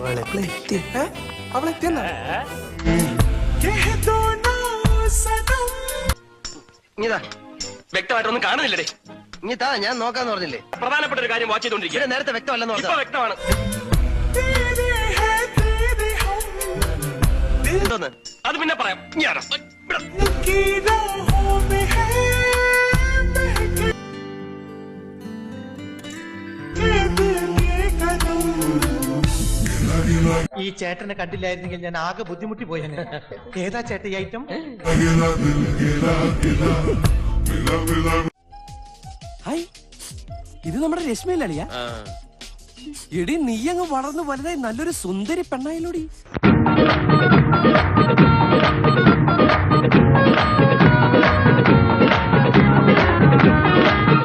അവളെത്തി അവളെത്തി വ്യക്തമായിട്ടൊന്നും കാണുന്നില്ലേ ഇനി താ ഞാൻ നോക്കാന്ന് പറഞ്ഞില്ലേ? പ്രധാനപ്പെട്ട ഒരു കാര്യം വാച്ച് ചെയ്തോണ്ടിരിക്കും നേരത്തെ വ്യക്തമല്ലെന്ന് പറഞ്ഞു വ്യക്തമാണ്. അത് പിന്നെ പറയാം. ഈ ചേട്ടനെ കണ്ടില്ലായിരുന്നെങ്കിൽ ഞാൻ ആകെ ബുദ്ധിമുട്ടി പോയേനെ. ഏതാ ചേട്ട ഈ ഐറ്റം ഹായ്. ഇത് നമ്മുടെ രശ്മിയിലളിയാ എടി നീ അങ്ങ് വളർന്നു വലുതായി നല്ലൊരു സുന്ദരി പെണ്ണായില്ലോടി.